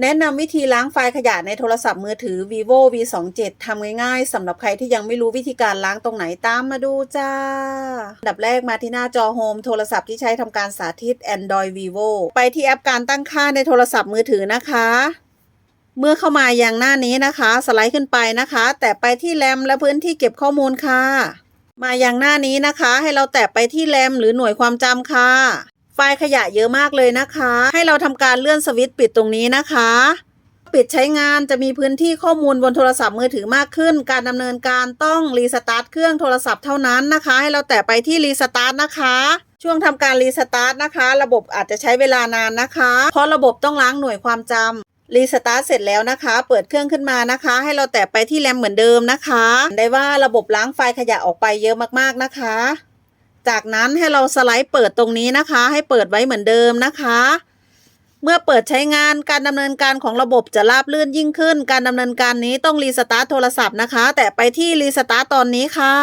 แนะนำวิธีล้างไฟล์ขยะในโทรศัพท์มือถือ vivo v27 ทำง่ายๆสำหรับใครที่ยังไม่รู้วิธีการล้างตรงไหนตามมาดูจ้า อันดับแรกมาที่หน้าจอโฮมโทรศัพท์ที่ใช้ทำการสาธิต Android vivo ไปที่แอปการตั้งค่าในโทรศัพท์มือถือนะคะ เมื่อเข้ามาอยังหน้านี้นะคะ สไลด์ขึ้นไปนะคะ แตะไปที่แรมและพื้นที่เก็บข้อมูลค่ะ มาอยังหน้านี้นะคะ ให้เราแตะไปที่แรมหรือหน่วยความจำค่ะ ไฟล์ขยะเยอะมากเลยนะคะ ให้เราทำการเลื่อนสวิตช์ปิดตรงนี้นะคะ ปิดใช้งานจะมีพื้นที่ข้อมูลบนโทรศัพท์มือถือมากขึ้น การดำเนินการต้องรีสตาร์ทเครื่องโทรศัพท์เท่านั้นนะคะ ให้เราแตะไปที่รีสตาร์ทนะคะช่วงทำการรีสตาร์ทนะคะ ระบบอาจจะใช้เวลานานนะคะ เพราะระบบต้องล้างหน่วยความจำรีสตาร์ทเสร็จแล้วนะคะ เปิดเครื่องขึ้นมานะคะ ให้เราแตะไปที่แรมเหมือนเดิมนะคะ ได้ว่าระบบล้างไฟล์ขยะออกไปเยอะมากๆนะคะ จากนั้นให้เราสไลด์เปิดตรงนี้นะคะ ให้เปิดไว้เหมือนเดิมนะคะ เมื่อเปิดใช้งานการดำเนินการของระบบจะราบลื่นยิ่งขึ้น การดำเนินการนี้ต้องรีสตาร์ทโทรศัพท์นะคะ แต่ไปที่รีสตาร์ทตอนนี้ค่ะ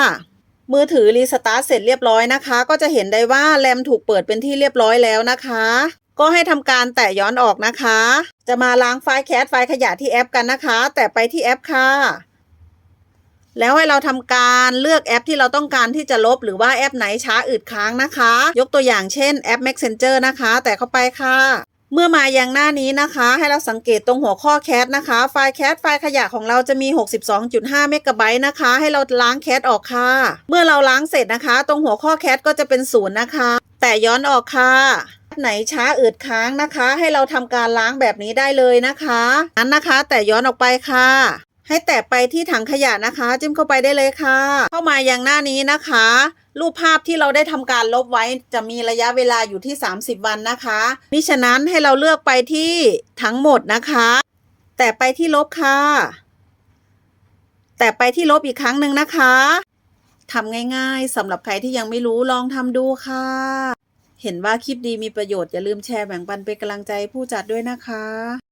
มือถือรีสตาร์ทเสร็จเรียบร้อยนะคะ ก็จะเห็นได้ว่าแรมถูกเปิดเป็นที่เรียบร้อยแล้วนะคะ ก็ให้ทำการแตะย้อนออกนะคะ จะมาล้างไฟล์แคสไฟล์ขยะที่แอปกันนะคะ แต่ไปที่แอปค่ะ แล้วให้เราทำการเลือกแอปที่เราต้องการที่จะลบ หรือว่าแอปไหนช้าอืดค้างนะคะ ยกตัวอย่างเช่นแอป Messenger นะคะ แต่เข้าไปค่ะเมื่อมายังหน้านี้นะคะ ให้เราสังเกตตรงหัวข้อแคสนะคะ ไฟล์แคสไฟล์ขยะของเราจะมี 62.5 เมกะไบต์นะคะ ให้เราล้างแคสออกค่ะ เมื่อเราล้างเสร็จนะคะ ตรงหัวข้อแคสก็จะเป็นศูนย์นะคะ แต่ย้อนออกค่ะไหนช้าอืดค้างนะคะ ให้เราทำการล้างแบบนี้ได้เลยนะคะนั้นนะคะ แต่ย้อนออกไปค่ะ ให้แตะไปที่ถังขยะนะคะ จิ้มเข้าไปได้เลยค่ะ เข้ามาอยังหน้านี้นะคะ รูปภาพที่เราได้ทำการลบไว้จะมีระยะเวลาอยู่ที่ 30 วันนะคะมิฉะนั้นให้เราเลือกไปที่ทั้งหมดนะคะ แต่ไปที่ลบค่ะ แต่ไปที่ลบอีกครั้งหนึ่งนะคะทำง่ายๆสำหรับใครที่ยังไม่รู้ลองทำดูค่ะ เห็นว่าคลิปดีมีประโยชน์อย่าลืมแชร์แบ่งปันเป็นกำลังใจผู้จัดด้วยนะคะ